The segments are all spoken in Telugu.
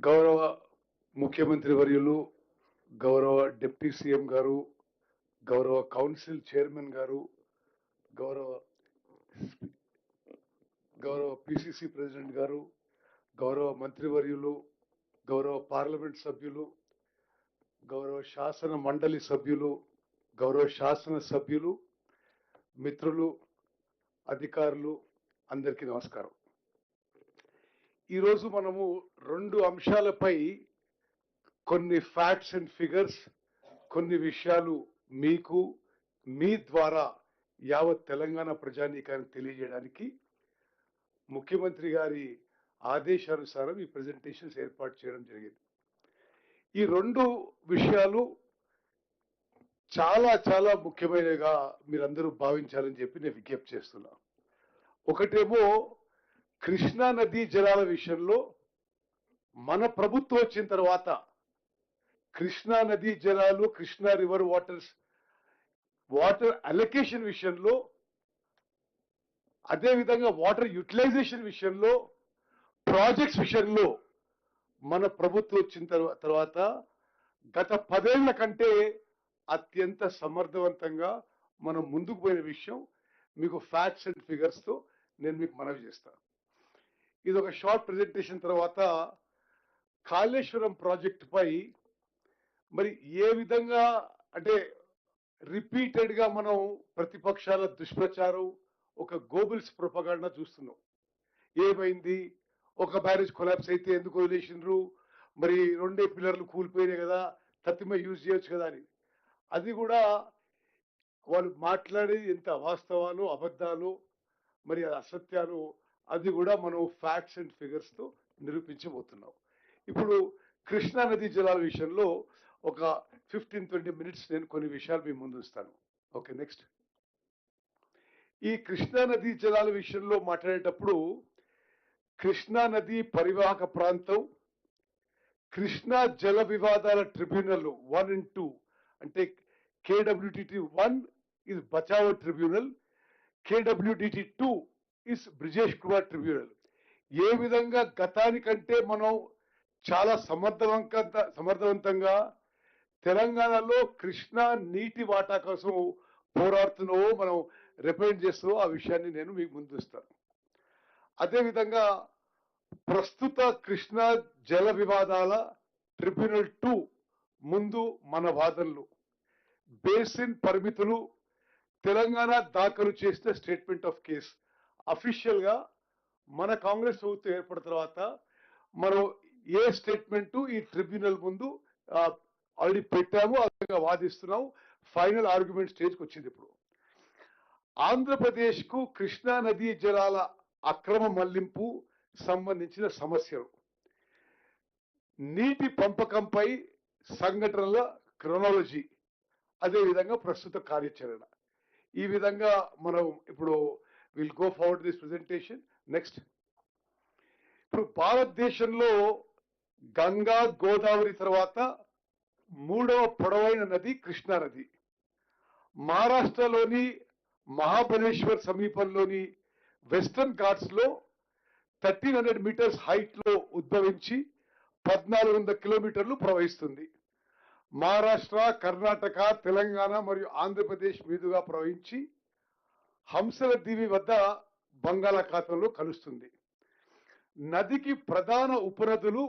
గౌరవ ముఖ్యమంత్రి వర్యులు గౌరవ డిప్యూటీ సీఎం గారు గౌరవ కౌన్సిల్ చైర్మన్ గారు గౌరవ గౌరవ పిసిసి ప్రెసిడెంట్ గారు గౌరవ మంత్రివర్యులు గౌరవ పార్లమెంట్ సభ్యులు గౌరవ శాసన మండలి సభ్యులు గౌరవ శాసన సభ్యులు మిత్రులు అధికారులు అందరికీ నమస్కారం. ఈరోజు మనము రెండు అంశాలపై కొన్ని ఫ్యాక్ట్స్ అండ్ ఫిగర్స్ కొన్ని విషయాలు మీకు మీ ద్వారా యావత్ తెలంగాణ ప్రజానీకానికి తెలియజేయడానికి ముఖ్యమంత్రి గారి ఆదేశానుసారం ఈ ప్రజెంటేషన్స్ ఏర్పాటు చేయడం జరిగింది. ఈ రెండు విషయాలు చాలా చాలా ముఖ్యమైనగా మీరందరూ భావించాలని చెప్పి నేను విజ్ఞప్తి చేస్తున్నా. ఒకటేమో కృష్ణా నదీ జలాల విషయంలో మన ప్రభుత్వం వచ్చిన తర్వాత కృష్ణా నదీ జలాలు Krishna river waters water allocation విషయంలో అదేవిధంగా వాటర్ యూటిలైజేషన్ విషయంలో ప్రాజెక్ట్స్ విషయంలో మన ప్రభుత్వం వచ్చిన తర్వాత గత పదేళ్ళ కంటే అత్యంత సమర్థవంతంగా మనం ముందుకు పోయిన విషయం మీకు ఫ్యాక్ట్స్ అండ్ ఫిగర్స్తో నేను మీకు మనవి చేస్తాను ఇది ఒక షార్ట్ ప్రెజెంటేషన్ తర్వాత కాళేశ్వరం ప్రాజెక్ట్ పై మరి ఏ విధంగా అంటే రిపీటెడ్గా మనం ప్రతిపక్షాల దుష్ప్రచారం ఒక గోబుల్స్ ప్రొపగాండా చూస్తున్నాం. ఏమైంది? ఒక బ్యారేజ్ కొలాప్స్ అయితే ఎందుకు వదిలేసినారు మరి రెండే పిల్లర్లు కూలిపోయినాయి కదా తత్తిమ యూజ్ చేయొచ్చు కదా అని. అది కూడా వాళ్ళు మాట్లాడేది ఎంత వాస్తవాలు అబద్ధాలు మరి అసత్యాలు అది కూడా మనం ఫ్యాక్ట్స్ అండ్ ఫిగర్స్తో నిరూపించబోతున్నాం. ఇప్పుడు కృష్ణా నదీ జలాల విషయంలో ఒక ఫిఫ్టీన్ ట్వంటీ మినిట్స్ నేను కొన్ని విషయాలు మీ ముందు ఉంచుతాను. ఓకే నెక్స్ట్ ఈ కృష్ణా నదీ జలాల విషయంలో మాట్లాడేటప్పుడు కృష్ణా నది పరివాహక ప్రాంతం కృష్ణా జల వివాదాల ట్రిబ్యునల్ వన్ అండ్ టూ అంటే కేడబ్ల్యూడిటి వన్ ఇది Bachawat tribunal KWDT two is Brijesh Kumar tribunal ఏ విధంగా గతానికంటే మనం చాలా సమర్థవంత సమర్థవంతంగా తెలంగాణలో కృష్ణా నీటి వాటా కోసం పోరాడుతున్నావో మనం రిప్రజెంట్ చేస్తూ ఆ విషయాన్ని నేను మీకు ముందుస్తాను అదేవిధంగా ప్రస్తుత కృష్ణా జల వివాదాల ట్రిబ్యునల్ టూ ముందు మన వాదనలు బేసిన్ పరిమితులు తెలంగాణ దాఖలు చేసిన స్టేట్మెంట్ ఆఫ్ కేస్. అఫీషియల్గా మన కాంగ్రెస్ ప్రభుత్వం ఏర్పడిన తర్వాత మనం ఏ స్టేట్మెంట్ ఈ ట్రిబ్యునల్ ముందు ఆల్రెడీ పెట్టాము ఆ విధంగా వాదిస్తున్నాము. ఫైనల్ ఆర్గ్యుమెంట్ స్టేజ్కి వచ్చింది ఇప్పుడు. ఆంధ్రప్రదేశ్కు కృష్ణా నదీ జలాల అక్రమ మళ్ళింపు సంబంధించిన సమస్యలు. నీటి పంపకంపై సంఘటనల క్రొనాలజీ అదేవిధంగా ప్రస్తుత కార్యాచరణ. ఈ విధంగా మనం ఇప్పుడు will go forward this presentation next ఇప్పుడు భారతదేశంలో గంగా గోదావరి తర్వాత మూడవ పొడవైన నది కృష్ణా నది. మహారాష్ట్రలోని మహాబలేశ్వర్ సమీపంలోని వెస్టర్న్ ఘాట్స్లో థర్టీన్ హండ్రెడ్ మీటర్స్ హైట్లో ఉద్భవించి పద్నాలుగు వందల కిలోమీటర్లు ప్రవహిస్తుంది. మహారాష్ట్ర కర్ణాటక తెలంగాణ మరియు ఆంధ్రప్రదేశ్ మీదుగా ప్రవహించి హంసల దీవి వద్ద బంగాళాఖాతంలో కలుస్తుంది. నదికి ప్రధాన ఉపనదులు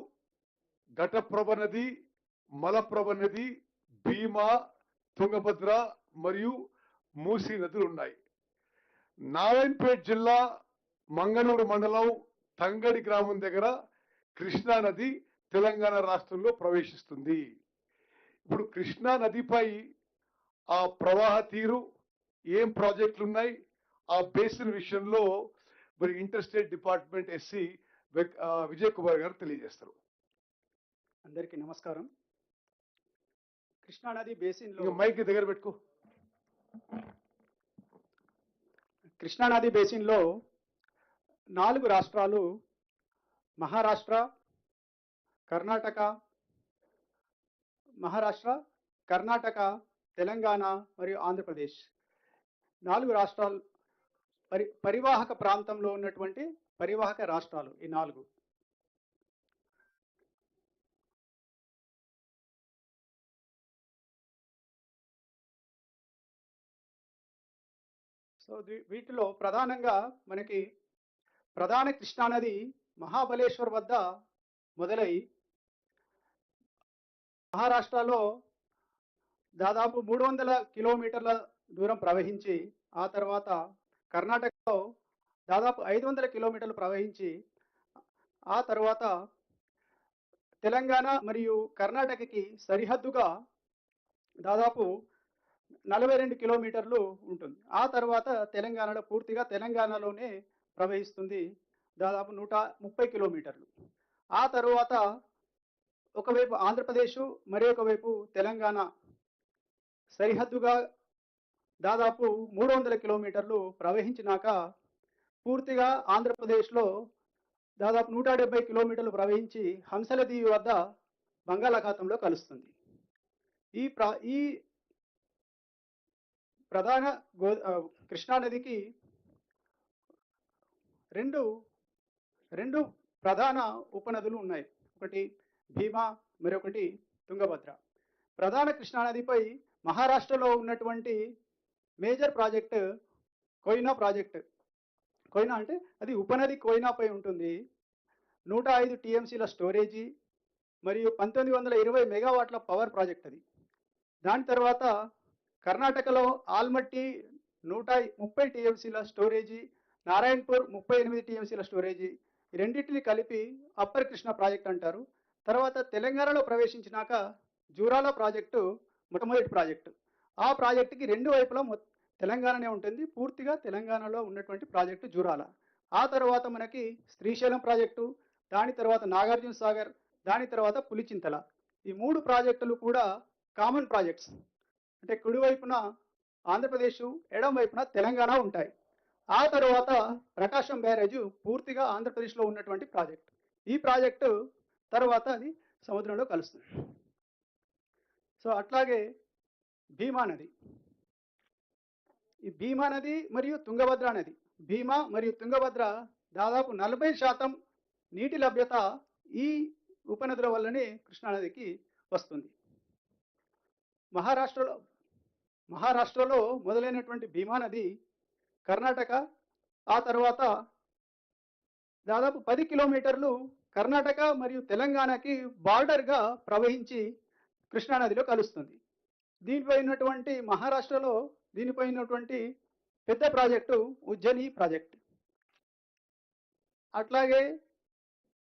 ఘటప్రభ నది మలప్రభ నది భీమా తుంగభద్ర మరియు మూసీ నదులు ఉన్నాయి. నారాయణపేట్ జిల్లా మంగనూరు మండలం తంగడి గ్రామం దగ్గర కృష్ణా నది తెలంగాణ రాష్ట్రంలో ప్రవేశిస్తుంది. ఇప్పుడు కృష్ణా నదిపై ఆ ప్రవాహ తీరు ఏం ప్రాజెక్టులు ఉన్నాయి ఆ బేసిన్ విషయంలో మరి inter state department SC Vijay Kumar garu తెలియజేస్తారు. అందరికీ నమస్కారం. కృష్ణానది బేసిన్లో మైక్ దగ్గర పెట్టుకో. కృష్ణానది బేసిన్లో నాలుగు రాష్ట్రాలు మహారాష్ట్ర కర్ణాటక మహారాష్ట్ర కర్ణాటక తెలంగాణ మరియు ఆంధ్రప్రదేశ్. నాలుగు రాష్ట్రాలు పరి పరివాహక ప్రాంతంలో ఉన్నటువంటి పరివాహక రాష్ట్రాలు ఈ నాలుగు. సో వీటిలో ప్రధానంగా మనకి ప్రధాన కృష్ణానది మహాబలేశ్వర్ వద్ద మొదలై మహారాష్ట్రలో దాదాపు మూడు వందల కిలోమీటర్ల దూరం ప్రవహించి ఆ తర్వాత కర్ణాటకలో దాదాపు ఐదు వందల కిలోమీటర్లు ప్రవహించి ఆ తర్వాత తెలంగాణ మరియు కర్ణాటకకి సరిహద్దుగా దాదాపు నలభై రెండు కిలోమీటర్లు ఉంటుంది. ఆ తర్వాత తెలంగాణలో పూర్తిగా తెలంగాణలోనే ప్రవహిస్తుంది దాదాపు నూట ముప్పై కిలోమీటర్లు. ఆ తర్వాత ఒకవైపు ఆంధ్రప్రదేశ్ మరి ఒకవైపు తెలంగాణ సరిహద్దుగా దాదాపు మూడు వందల కిలోమీటర్లు ప్రవహించినాక పూర్తిగా ఆంధ్రప్రదేశ్లో దాదాపు నూట డెబ్బై కిలోమీటర్లు ప్రవహించి హంసల దీవి వద్ద బంగాళాఖాతంలో కలుస్తుంది. ఈ ప్ర ఈ ప్రధాన గో కృష్ణానదికి రెండు రెండు ప్రధాన ఉపనదులు ఉన్నాయి. ఒకటి భీమా మరొకటి తుంగభద్ర. ప్రధాన కృష్ణానదిపై మహారాష్ట్రలో ఉన్నటువంటి major project Koyna project. Koyna అంటే అది ఉపనది కోయినాపై ఉంటుంది. నూట ఐదు టీఎంసీల స్టోరేజీ మరియు పంతొమ్మిది వందల ఇరవై మెగావాట్ల పవర్ ప్రాజెక్ట్ అది. దాని తర్వాత కర్ణాటకలో ఆల్మట్టి నూట ముప్పై టీఎంసీల స్టోరేజీ నారాయణపూర్ ముప్పై ఎనిమిది టీఎంసీల స్టోరేజీ రెండింటిని కలిపి అప్పర్ కృష్ణ ప్రాజెక్ట్ అంటారు. తర్వాత తెలంగాణలో ప్రవేశించినాక జూరాల ప్రాజెక్టు మొట్టమొదటి ప్రాజెక్టు. ఆ ప్రాజెక్టుకి రెండు వైపులా తెలంగాణనే ఉంటుంది. పూర్తిగా తెలంగాణలో ఉన్నటువంటి ప్రాజెక్టు జూరాల. ఆ తర్వాత మనకి శ్రీశైలం ప్రాజెక్టు దాని తర్వాత నాగార్జున సాగర్ దాని తర్వాత పులిచింతల. ఈ మూడు ప్రాజెక్టులు కూడా కామన్ ప్రాజెక్ట్స్. అంటే కుడివైపున ఆంధ్రప్రదేశ్ ఎడం వైపున తెలంగాణ ఉంటాయి. ఆ తర్వాత ప్రకాశం బ్యారేజ్ పూర్తిగా ఆంధ్రప్రదేశ్లో ఉన్నటువంటి ప్రాజెక్ట్. ఈ ప్రాజెక్టు తర్వాత అది సముద్రంలో కలుస్తుంది. సో అట్లాగే భీమా నది. ఈ భీమా నది మరియు తుంగభద్ర నది. భీమా మరియు తుంగభద్ర దాదాపు నలభై శాతం నీటి లభ్యత ఈ ఉపనదుల వల్లనే కృష్ణానదికి వస్తుంది. మహారాష్ట్రలో మహారాష్ట్రలో మొదలైనటువంటి భీమా నది కర్ణాటక ఆ తర్వాత దాదాపు పది కిలోమీటర్లు కర్ణాటక మరియు తెలంగాణకి బార్డర్గా ప్రవహించి కృష్ణానదిలో కలుస్తుంది. దీనిపై ఉన్నటువంటి మహారాష్ట్రలో దీనిపైనటువంటి పెద్ద ప్రాజెక్టు ఉజ్జయిని ప్రాజెక్ట్. అట్లాగే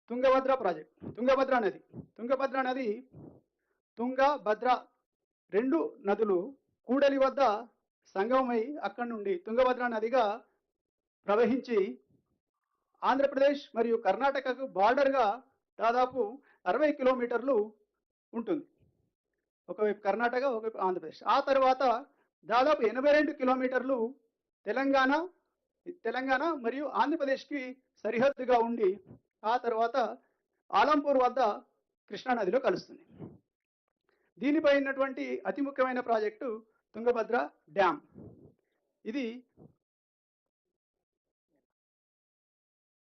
తుంగభద్ర ప్రాజెక్ట్. తుంగభద్ర నది. తుంగభద్ర నది తుంగభద్ర రెండు నదులు కూడలి వద్ద సంగమమై అక్కడి నుండి తుంగభద్ర నదిగా ప్రవహించి ఆంధ్రప్రదేశ్ మరియు కర్ణాటకకు బార్డర్గా దాదాపు అరవై కిలోమీటర్లు ఉంటుంది. ఒకవైపు కర్ణాటక ఒకవైపు ఆంధ్రప్రదేశ్. ఆ తర్వాత దాదాపు ఎనభై రెండు కిలోమీటర్లు తెలంగాణ తెలంగాణ మరియు ఆంధ్రప్రదేశ్కి సరిహద్దుగా ఉండి ఆ తర్వాత ఆలంపూర్ వద్ద కృష్ణానదిలో కలుస్తుంది. దీనిపై ఉన్నటువంటి అతి ముఖ్యమైన ప్రాజెక్టు తుంగభద్ర డ్యామ్. ఇది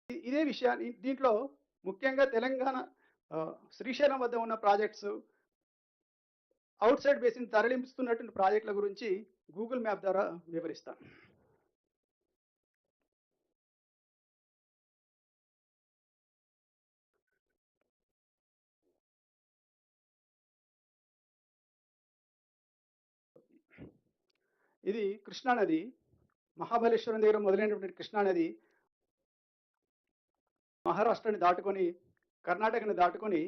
ఇదే విషయాన్ని దీంట్లో ముఖ్యంగా తెలంగాణ శ్రీశైలం వద్ద ఉన్న ప్రాజెక్ట్స్ అవుట్ సైడ్ బేసిన్ తరలింపుతున్నటువంటి ప్రాజెక్టుల గురించి గూగుల్ మ్యాప్ ద్వారా వివరిస్తాను ఇది కృష్ణానది మహాబలేశ్వరం దగ్గర మొదలైనటువంటి కృష్ణానది మహారాష్ట్రని దాటుకొని కర్ణాటకని దాటుకొని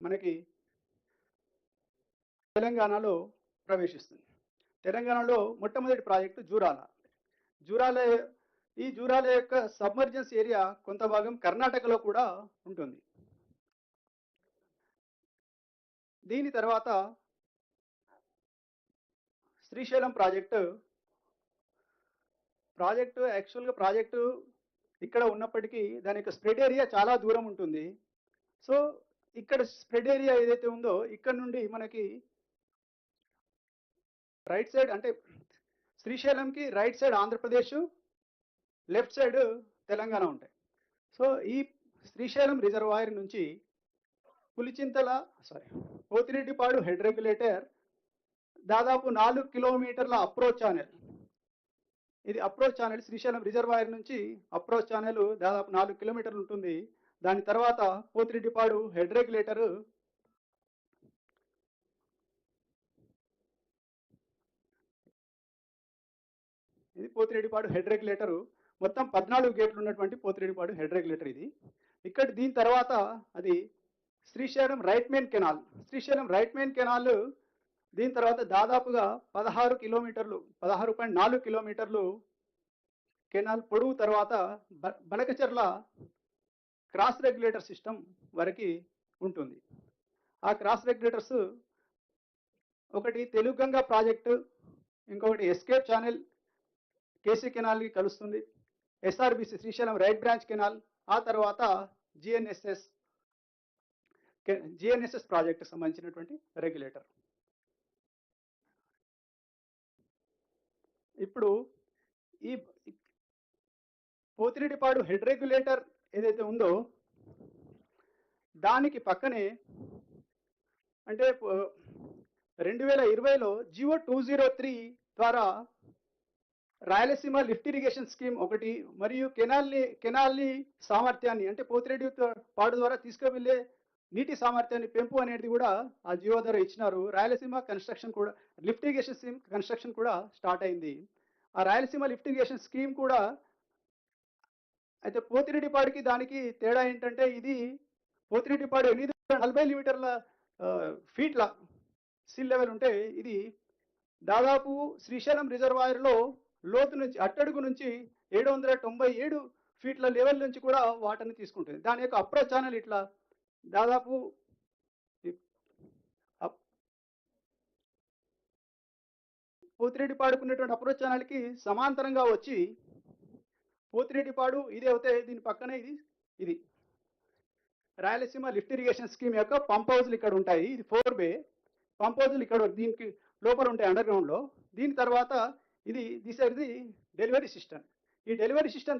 మనకి తెలంగాణలో ప్రవేశిస్తుంది. తెలంగాణలో మొట్టమొదటి ప్రాజెక్టు జూరాల. జూరాల ఈ జూరాల యొక్క సబ్మర్జెన్స్ ఏరియా కొంత భాగం కర్ణాటకలో కూడా ఉంటుంది. దీని తర్వాత శ్రీశైలం ప్రాజెక్టు. ప్రాజెక్టు యాక్చువల్గా ప్రాజెక్టు ఇక్కడ ఉన్నప్పటికీ దాని యొక్క స్ప్రెడ్ ఏరియా చాలా దూరం ఉంటుంది. సో ఇక్కడ స్ప్రెడ్ ఏరియా ఏదైతే ఉందో ఇక్కడ నుండి మనకి రైట్ సైడ్ అంటే శ్రీశైలంకి right side Andhra Pradesh left side Telangana ఉంటాయి. సో ఈ శ్రీశైలం రిజర్వాయర్ నుంచి Pulichintala sorry Pothireddypadu head regulator దాదాపు నాలుగు కిలోమీటర్ల అప్రోచ్ ఛానల్. ఇది అప్రోచ్ ఛానల్ శ్రీశైలం రిజర్వాయర్ నుంచి అప్రోచ్ ఛానల్ దాదాపు నాలుగు కిలోమీటర్లు ఉంటుంది. దాని తర్వాత పోతిరెడ్డిపాడు హెడ్ రెగ్యులేటర్ ఇది పోతిరెడ్డిపాడు హెడ్ రెగ్యులేటరు. మొత్తం పద్నాలుగు గేట్లు ఉన్నటువంటి పోతిరెడ్డిపాడు హెడ్ రెగ్యులేటర్ ఇది. ఇక్కడ దీని తర్వాత అది Srisailam right main canal. Srisailam right main canal దీని తర్వాత దాదాపుగా పదహారు కిలోమీటర్లు పదహారు పాయింట్ నాలుగు కిలోమీటర్లు కెనాల్ పొడవు తర్వాత బ- క్రాస్ రెగ్యులేటర్ సిస్టమ్ వరకు ఉంటుంది. ఆ క్రాస్ రెగ్యులేటర్స్ ఒకటి తెలుగంగా ప్రాజెక్టు ఇంకొకటి ఎస్కేప్ ఛానల్ కేసీ కెనాల్కి కలుస్తుంది. SRBC Srisailam right branch canal ఆ తర్వాత జిఎన్ఎస్ఎస్ జిఎన్ఎస్ఎస్ ప్రాజెక్ట్ సంబంధించినటువంటి రెగ్యులేటర్. ఇప్పుడు ఈ పోతిరెడ్డిపాడు హెడ్ రెగ్యులేటర్ ఏదైతే ఉందో దానికి పక్కనే అంటే రెండు వేల ఇరవైలో జియో టూ జీరో త్రీ ద్వారా రాయలసీమ లిఫ్ట్ ఇరిగేషన్ స్కీమ్ ఒకటి మరియు కెనాల్ని కెనాల్ని సామర్థ్యాన్ని అంటే పోతిరెడ్డి త- పాడు ద్వారా తీసుకువెళ్ళే నీటి సామర్థ్యాన్ని పెంపు అనేది కూడా ఆ జియో ద్వారా ఇచ్చినారు. రాయలసీమ కన్స్ట్రక్షన్ కూడా లిఫ్ట్ ఇరిగేషన్ స్కీమ్ కన్స్ట్రక్షన్ కూడా స్టార్ట్ అయింది. ఆ రాయలసీమ లిఫ్ట్ ఇరిగేషన్ స్కీమ్ కూడా అయితే పోతిరెడ్డిపాడికి దానికి తేడా ఏంటంటే ఇది పోతిరెడ్డిపాడు ఎనిమిది నలభై లీటర్ల ఫీట్ల సీల్ లెవెల్ ఉంటే ఇది దాదాపు శ్రీశైలం రిజర్వాయర్లో లోతు నుంచి అట్టడుగు నుంచి ఏడు వందల తొంభై ఏడు ఫీట్ల లెవెల్ నుంచి కూడా వాటర్ని తీసుకుంటుంది. దాని యొక్క అప్రోచ్ ఛానల్ ఇట్లా దాదాపు ఈ- అప్- అప్రోచ్ ఛానల్కి సమాంతరంగా వచ్చి పోతిరెడ్డిపాడు ఇది అవుతే దీని పక్కనే ఇది ఇది. రాయలసీమ లిఫ్ట్ ఇరిగేషన్ స్కీమ్ యొక్క పంప్ హౌజ్లు ఇక్కడ ఉంటాయి. ఇది ఫోర్ బే. పంప్ హౌజ్లు ఇక్కడ దీనికి లోపల ఉంటాయి అండర్ గ్రౌండ్లో దీని తర్వాత ఇది this are the delivery system ఈ డెలివరీ సిస్టమ్